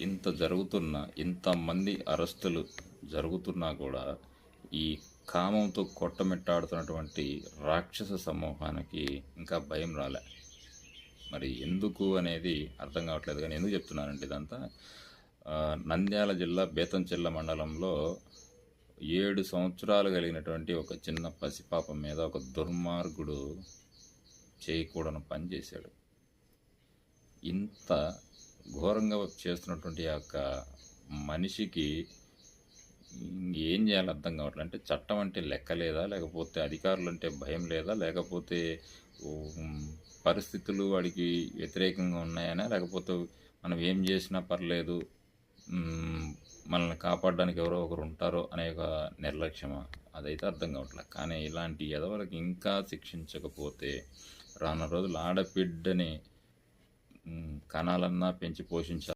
ఇంత జరుగుతున్న ఇంతమంది అరెస్టులు జరుగుతున్నా కూడా ఈ కామంతో కొట్టమిట్టాడుతున్నటువంటి రాక్షస సమూహానికి ఇంకా భయం రాలే. మరి ఎందుకు అనేది అర్థం కావట్లేదు కానీ ఎందుకు చెప్తున్నానంటే ఇదంతా నంద్యాల జిల్లా బేతంచెల్ల మండలంలో ఏడు సంవత్సరాలు కలిగినటువంటి ఒక చిన్న పసిపాప మీద ఒక దుర్మార్గుడు చేయకూడని పని చేశాడు. ఇంత ఘోరంగా చేస్తున్నటువంటి ఆ యొక్క మనిషికి ఏం చేయాలో అర్థం కావట్లేదు. అంటే చట్టం అంటే లెక్క లేదా? లేకపోతే అధికారులు అంటే భయం లేదా? లేకపోతే పరిస్థితులు వాడికి వ్యతిరేకంగా ఉన్నాయనా? లేకపోతే మనం ఏం చేసినా పర్లేదు మనల్ని కాపాడడానికి ఎవరో ఒకరు ఉంటారో అనే ఒక నిర్లక్ష్యమా? అదైతే అర్థం కావట్లేదు. కానీ ఇలాంటి ఎదవలకి ఇంకా శిక్షించకపోతే రానున్న రోజులు ఆడబిడ్డని కనాలన్నా పెంచి పోషించాలి.